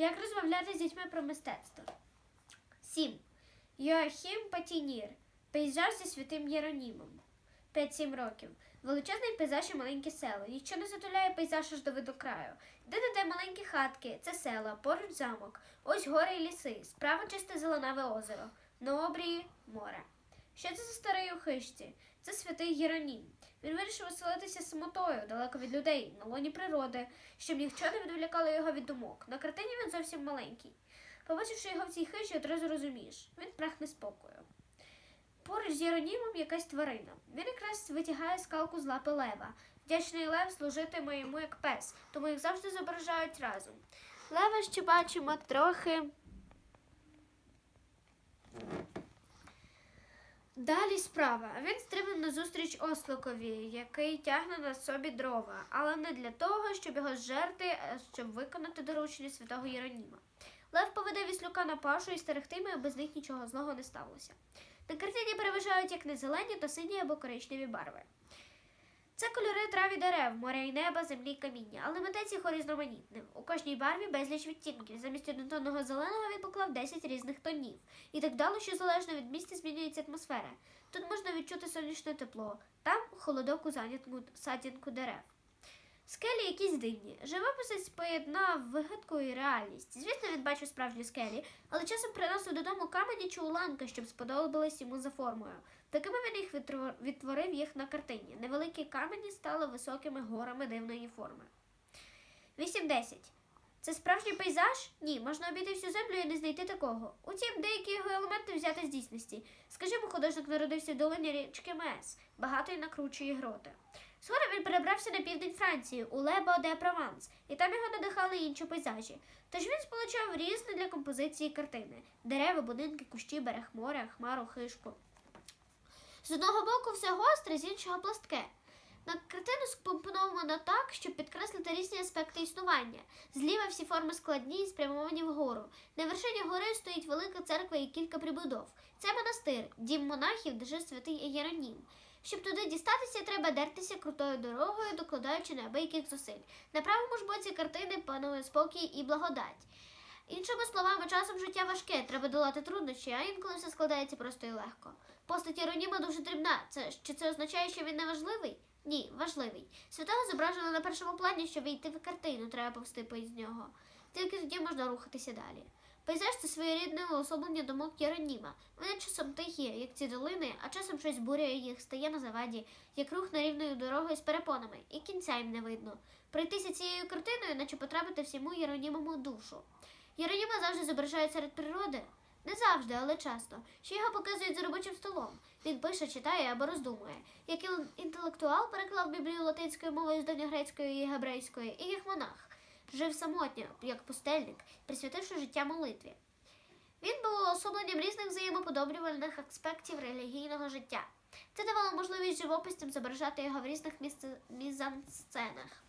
Як розмовляти з дітьми про мистецтво? 7. Йоахім Патінір. Пейзаж зі святим Єронімом. 5-7 років. Величезний пейзаж і маленьке село. Нічого не затуляє пейзаж аж до видокраю. Де-де-де маленькі хатки, це села, поруч замок. Ось гори і ліси, справа чисте зеленаве озеро. На обрії море. Що це за старий у хижці? Це святий Єронім. Він вирішив оселитися самотою, далеко від людей, на лоні природи, щоб ніхто не відволікало його від думок. На картині він зовсім маленький. Побачивши його в цій хижі, одразу розумієш, він прагне спокою. Поруч з Єронімом якась тварина. Він якраз витягає скалку з лапи лева. Вдячний лев служитиме йому як пес, тому їх завжди зображають разом. Лева ще бачимо трохи. Далі справа. Він стрибнув назустріч осликові, який тягне на собі дрова, але не для того, щоб його зжерти, а щоб виконати доручення святого Єроніма. Лев поведе віслюка на пашу і стерегтиме, аби з них нічого злого не сталося. На картині переважають як не зелені, то сині або коричневі барви. Це кольори трав і дерев, моря і неба, землі і каміння, але митець їх різноманітним. У кожній барві безліч відтінків. Замість однотонного зеленого він поклав 10 різних тонів. І так далі, що залежно від місця змінюється атмосфера. Тут можна відчути сонячне тепло, там холодок у занятку садінку дерев. Скелі якісь дивні. Живописець поєднав вигадку і реальність. Звісно, він бачив справжні скелі, але часом приносив додому камені чи уламки, щоб сподобались йому за формою. Такими він їх відтворив їх на картині. Невеликі камені стали високими горами дивної форми. 8-10. Це справжній пейзаж? Ні, можна обійти всю землю і не знайти такого. Утім, деякі його елементи взяти з дійсності. Скажімо, художник народився в долині річки Мес, багатої на кручі гроти. Згодом він перебрався на південь Франції, у Лебо де Прованс, і там його надихали інші пейзажі. Тож він сполучав різні для композиції картини: дерева, будинки, кущі, берег моря, хмару, хишку. З одного боку все гостре, з іншого пластке. На картину скомпоновано так, щоб підкреслити різні аспекти існування. Зліва всі форми складні і спрямовані вгору. На вершині гори стоїть велика церква і кілька прибудов. Це монастир, дім монахів, де жив святий Єронім. Щоб туди дістатися, треба дертися крутою дорогою, докладаючи неабияких зусиль. На правому ж боці картини панує спокій і благодать. Іншими словами, часом життя важке, треба долати труднощі, а інколи все складається просто і легко. Постать Єроніма дуже дрібна. Це чи це означає, що він не важливий? Ні, важливий. Святого зображено на першому плані, щоб війти в картину, треба повсти з нього. Тільки тоді можна рухатися далі. Пейзаж це своєрідне уособлення думок Єроніма. Вони часом тихі, як ці долини, а часом щось бурює їх, стає на заваді, як рух нерівною дорогою з перепонами, і кінця їм не видно. Пройтися цією картиною, наче потрапити всьому Єронімому душу. Єроніма завжди зображають серед природи. Не завжди, але часто. Що його показують за робочим столом. Він пише, читає або роздумує. Як інтелектуал переклав Біблію латинською мовою з давньогрецької і гебрейської, і як монах. Жив самотньо, як пустельник, присвятивши життя молитві. Він був уособленням різних взаємоподоблювальних аспектів релігійного життя. Це давало можливість живописцям зображати його в різних місце- мізансценах.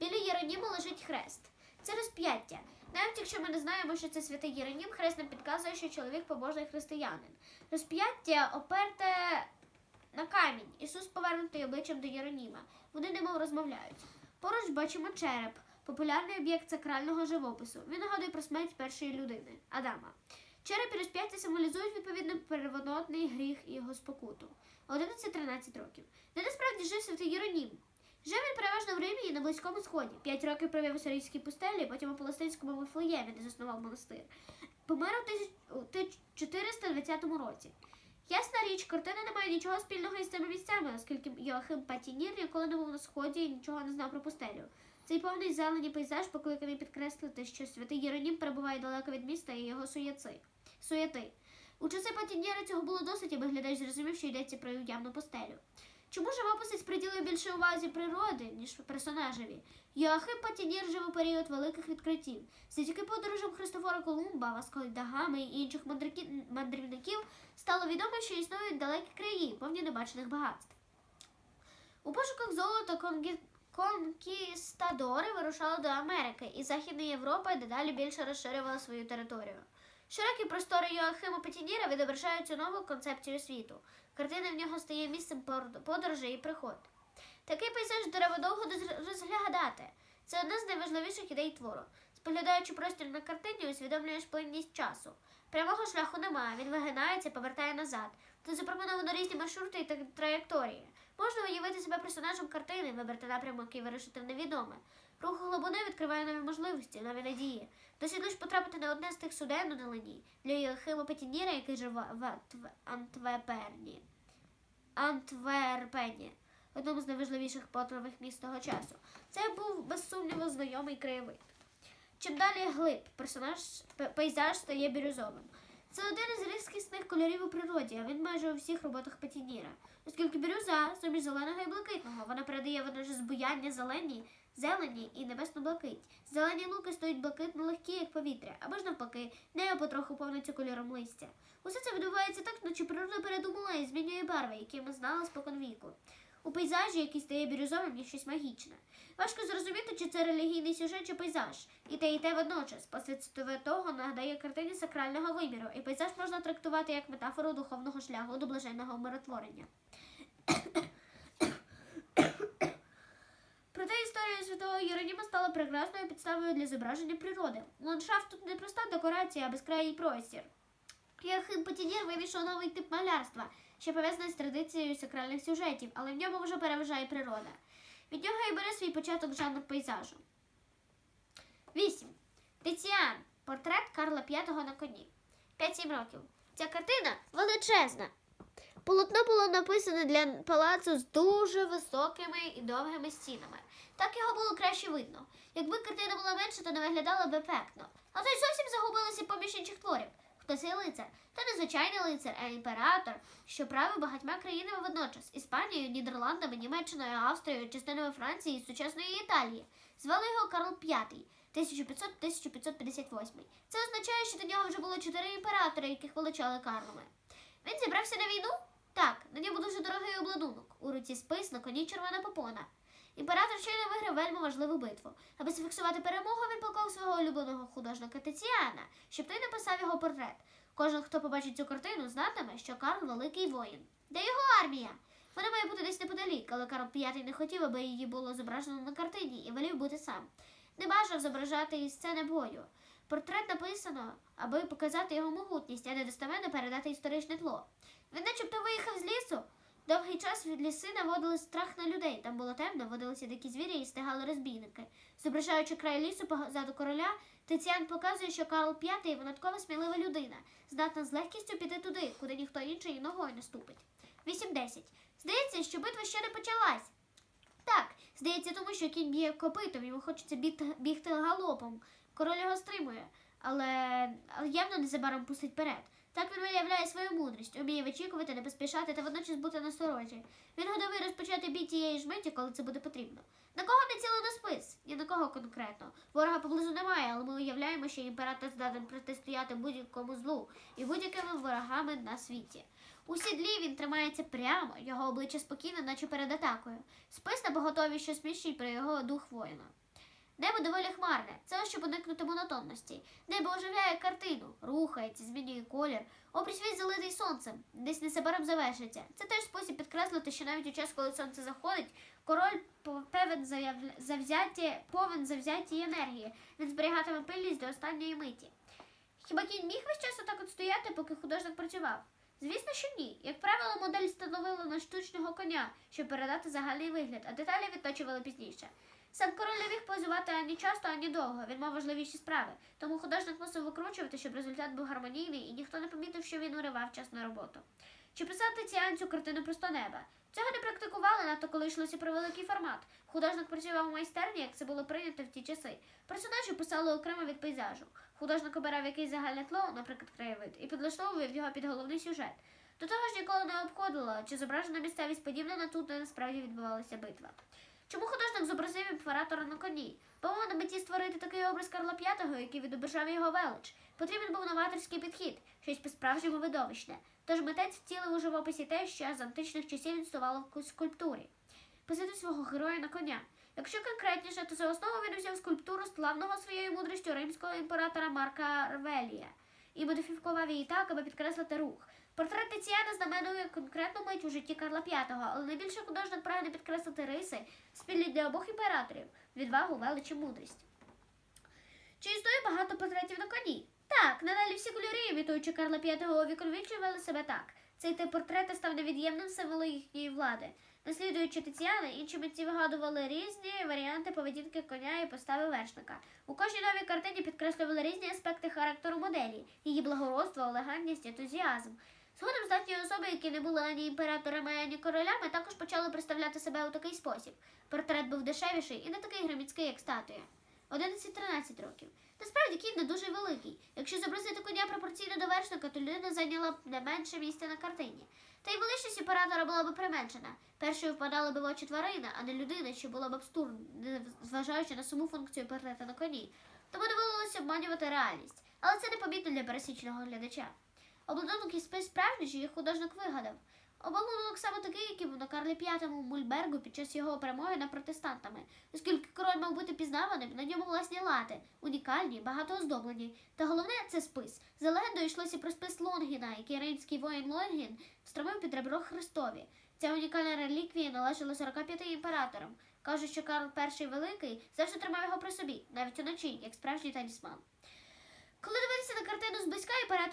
Біля Єроніма лежить хрест. Це розп'яття. Навіть якщо ми не знаємо, що це святий Єронім, хрест нам підказує, що чоловік побожний християнин. Розп'яття оперте на камінь. Ісус повернутий обличчям до Єроніма. Вони немов розмовляють. Поруч бачимо череп, популярний об'єкт сакрального живопису. Він нагадує про смерть першої людини Адама. Череп і розп'яття символізують відповідно переводний гріх і його спокуту. 11-13 років. Де насправді жив святий Єронім. Жив він переважно в Римі і на Близькому Сході. П'ять років провів у сирійській пустелі, потім у палестинському Вифлеємі, де заснував монастир. Помер у тисяч- у 1420 році. Ясна річ, картина не має нічого спільного із цими місцями, оскільки Йоахим Патінір ніколи не був на сході і нічого не знав про пустелю. Цей повний зелені пейзаж покликаний підкреслити, що святий Єронім перебуває далеко від міста і його суєти. У часи Патініра цього було досить, аби глядач зрозумів, що йдеться про уявну пустелю. Чому живописець приділив більше увазі природи, ніж персонажеві? Йоахим Патінір жив у період великих відкриттів. Завдяки подорожам Христофора Колумба, Васко да і інших мандрівників стало відомо, що існують далекі краї, повні небачених багатств. У пошуках золота конгі... конкістадори вирушали до Америки, і Західна Європа дедалі більше розширювала свою територію. Широкі простори Йоахима Петініра відображають цю нову концепцію світу. Картина в нього стає місцем подорожей і приход. Такий пейзаж треба довго розглядати. Це одна з найважливіших ідей твору. Споглядаючи простір на картині, усвідомлюєш плинність часу. Прямого шляху немає, він вигинається, повертає назад. Тут запропоновано різні маршрути і траєкторії. Можна уявити себе персонажем картини, вибрати напрямок і вирушити невідоме. Рух глибини відкриває нові можливості, нові надії. Досить потрапити на одне з тих суден у долині для Єлхима Петініра, який живе в Антверпені. Антверпені, одному з найважливіших портових міст того часу. Це був без сумніву знайомий краєвид. Чим далі глиб, персонаж пейзаж стає бірюзовим. Це один із різкісних кольорів у природі, а він майже у всіх роботах Петініра. Оскільки бірюза суміш зеленого і блакитного, вона передає водночас збуяння зелені, зелені і небесну блакить. Зелені луки стоять блакитно легкі, як повітря, або ж навпаки, небо потроху повниться кольором листя. Усе це відбувається так, наче природа передумала і змінює барви, які ми знали спокон віку. У пейзажі, який стає бірюзовим, є щось магічне. Важко зрозуміти, чи це релігійний сюжет, чи пейзаж. І те, і те водночас. Після того нагадає картині сакрального виміру, і пейзаж можна трактувати як метафору духовного шляху до блаженного умиротворення. Проте історія святого Єроніма стала прекрасною підставою для зображення природи. Ландшафт тут не проста декорація, а безкрайній простір. Яхим Патінєр винайшов новий тип малярства, що пов'язаний з традицією сакральних сюжетів, але в ньому вже переважає природа. Від нього і бере свій початок жанр пейзажу. 8. Тиціан. Портрет Карла V на коні. 5-7 років. Ця картина величезна. Полотно було написане для палацу з дуже високими і довгими стінами. Так його було краще видно. Якби картина була менша, то не виглядала б ефектно. А то й зовсім загубилися поміж інших творів. Хто цей лицар? Та не звичайний лицар, а імператор, що правив багатьма країнами водночас Іспанією, Нідерландами, Німеччиною, Австрією, частинами Франції і сучасної Італії. Звали його Карл V, 1500-1558. Це означає, що до нього вже було чотири імператори, яких величали Карлами. Він зібрався на війну? Так, на ньому дуже дорогий обладунок. У руці спис на коні червона попона. Імператор щойно виграв вельми важливу битву. Аби зафіксувати перемогу, він поклав свого улюбленого художника Тиціана, щоб той написав його портрет. Кожен, хто побачить цю картину, знатиме, що Карл великий воїн. Де його армія? Вона має бути десь неподалік, але Карл V не хотів, аби її було зображено на картині, і велів бути сам. Не бажав зображати сцени бою. Портрет написано, аби показати його могутність, а не достеменно передати історичне тло. Він начебто виїхав з лісу. Довгий час від ліси наводили страх на людей. Там було темно, водилися дикі звірі і стигали розбійники. Зображаючи край лісу позаду короля, Тиціан показує, що Карл V винятково смілива людина, здатна з легкістю піти туди, куди ніхто інший і ногою не ступить. 8-10. Здається, що битва ще не почалась. Так, здається, тому що кінь б'є копитом, йому хочеться бігти, галопом. Король його стримує, але, явно незабаром пустить вперед. Так він виявляє свою мудрість, уміє вичікувати, не поспішати та водночас бути насторожі. Він готовий розпочати бій тієї ж миті, коли це буде потрібно. На кого не цілено спис? Ні на кого конкретно. Ворога поблизу немає, але ми уявляємо, що імператор здатен протистояти будь-якому злу і будь-якими ворогами на світі. У сідлі він тримається прямо, його обличчя спокійне, наче перед атакою. Спис на поготові, що сміщить про його дух воїна. Небо доволі хмарне, це щоб уникнути монотонності. Небо оживляє картину, рухається, змінює колір. Обрій світ залитий сонцем, десь незабаром завершиться. Це теж спосіб підкреслити, що навіть у час, коли сонце заходить, король певен завзяті, повен завзяті енергії. Він зберігатиме пильність до останньої миті. Хіба кінь міг весь час отак от стояти, поки художник працював? Звісно, що ні. Як правило, модель встановили на штучного коня, щоб передати загальний вигляд, а деталі відточували пізніше. Сам король позувати ані часто, ані довго. Він мав важливіші справи. Тому художник мусив викручувати, щоб результат був гармонійний, і ніхто не помітив, що він уривав час на роботу. Чи писав Тиціан цю картину просто неба? Цього не практикували, надто коли йшлося про великий формат. Художник працював у майстерні, як це було прийнято в ті часи. Персонажі писали окремо від пейзажу. Художник обирав якийсь загальне тло, наприклад, краєвид, і підлаштовував його під головний сюжет. До того ж ніколи не обходило, чи зображена місцевість подібна на ту, де насправді відбувалася битва. Чому художник зобразив імператора на коні? Бо на меті створити такий образ Карла V, який відображав його велич. Потрібен був новаторський підхід, щось по-справжньому видовищне. Тож митець втілив у живописі те, що з античних часів існувало в скульптурі. Посити свого героя на коня. Якщо конкретніше, то за основу він взяв скульптуру славного своєю мудрістю римського імператора Марка Ревелія і модифікував її так, аби підкреслити рух. Портрет Тиціана знаменує конкретну мить у житті Карла V, але найбільше художник прагне підкреслити риси, спільні для обох імператорів, відвагу, велич і мудрість. Чи існує багато портретів на коні? Так, надалі всі кольори, імітуючи Карла V, увіковічували себе так. Цей тип портрета став невід'ємним символом їхньої влади. Наслідуючи Тетяни, інші митці вигадували різні варіанти поведінки коня і постави вершника. У кожній новій картині підкреслювали різні аспекти характеру моделі, її благородство, елегантність, ентузіазм. Згодом здатні особи, які не були ані імператорами, ані королями, також почали представляти себе у такий спосіб. Портрет був дешевіший і не такий громіцький, як статуя. 11-13 років. Насправді кінь не дуже великий. Якщо зобразити коня пропорційно до вершника, то людина зайняла б не менше місця на картині. Та й величність імператора була б применшена. Першою впадала б в очі тварина, а не людина, що була б абсурдна, не зважаючи на саму функцію портрета на коні. Тому доводилося обманювати реальність. Але це непомітно для пересічного глядача. Обладунок і спис справжній, що їх художник вигадав. Обладунок саме такий, який був на Карлі V Мульбергу під час його перемоги над протестантами. Оскільки король мав бути пізнаваним, на ньому власні лати, унікальні, багато оздоблені. Та головне це спис. За легендою йшлося про спис Лонгіна, який римський воїн Лонгін встромив під ребро Христові. Ця унікальна реліквія належала 45 імператорам. Кажуть, що Карл І Великий завжди тримав його при собі, навіть уночі, як справжній талісман. Коли дивитися на картину зблизька,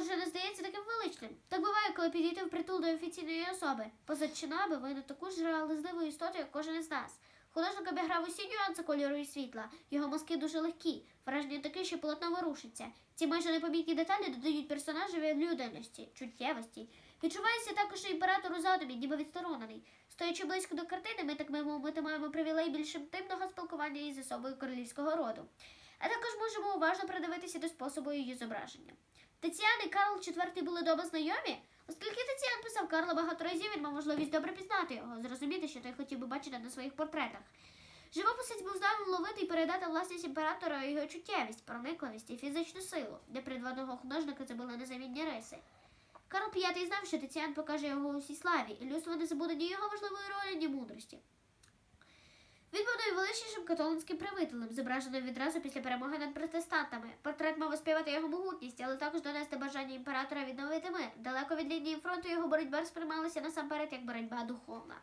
вже не здається таким величним. Так буває, коли підійти в притул до офіційної особи. Поза чинами вийде таку ж реализливу істоту, як кожен із нас. Художник обіграв усі нюанси кольору і світла. Його мазки дуже легкі. Враження таке, що полотно ворушиться. Ці майже непомітні деталі додають персонажеві людяності, чуттєвості. Відчувається також імператор у задумі, ніби відсторонений. Стоячи близько до картини, ми так би маємо привілей більш інтимного спілкування із особою королівського роду. А також можемо уважно придивитися до способу її зображення. Тетян і Карл IV були добре знайомі, оскільки Тетян писав Карла багато разів, він мав можливість добре пізнати його, зрозуміти, що той хотів би бачити на своїх портретах. Живописець був здатний ловити і передати власність імператора його чуттєвість, проникливість і фізичну силу, де придваного художника це були незамінні риси. Карл V знав, що Тетян покаже його у всій славі, і людство не забуде ні його важливої ролі, ні мудрості. Він був найвеличнішим католицьким правителем, зображеним відразу після перемоги над протестантами. Портрет мав оспівати його могутність, але також донести бажання імператора відновити мир. Далеко від лінії фронту його боротьба сприймалася насамперед як боротьба духовна.